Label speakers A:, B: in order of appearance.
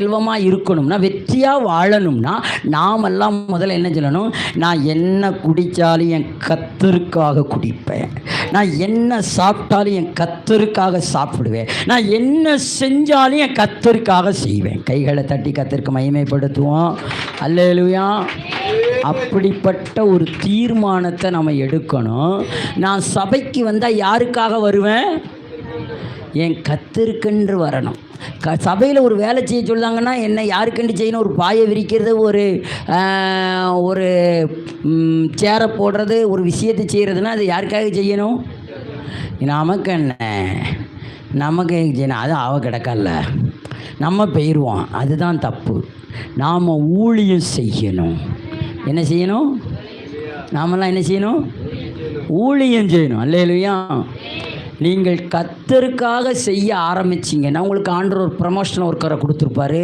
A: செல்வமாக இருக்கணும்னா வெற்றியாக வாழணும்னா நாமெல்லாம் முதல்ல என்ன சொல்லணும்? நான் என்ன குடித்தாலும் என் கத்தருக்காக குடிப்பேன். நான் என்ன சாப்பிட்டாலும் என் கத்தருக்காக சாப்பிடுவேன். நான் என்ன செஞ்சாலும் என் கத்தருக்காக செய்வேன். கைகளை தட்டி கத்தருக்கு மகிமைப்படுத்துவோம். அல்லேலூயா. அப்படிப்பட்ட ஒரு தீர்மானத்தை நம்ம எடுக்கணும். நான் சபைக்கு வந்தால் யாருக்காக வருவேன்? என் கத்திருக்குன்று வரணும். க சபையில் ஒரு வேலை செய்ய சொல்லாங்கன்னா என்ன யாருக்கென்று செய்யணும்? ஒரு பாயை விரிக்கிறது ஒரு ஒரு சேரை போடுறது ஒரு விஷயத்தை செய்கிறதுனா அது யாருக்காக செய்யணும்? நமக்கு என்ன? நமக்கு செய்யணும்? அது அவ கிடக்கல நம்ம போயிடுவோம் அதுதான் தப்பு. நாம் ஊழியம் செய்யணும். என்ன செய்யணும்? நாமெல்லாம் என்ன செய்யணும்? ஊழியம் செய்யணும். அல்லையா நீங்கள் கத்தருக்காக செய்ய ஆரம்பிச்சிங்கன்னா உங்களுக்கு ஆண்டவர் ஒரு ப்ரமோஷன் ஒர்க்கரை கொடுத்துருப்பாரு.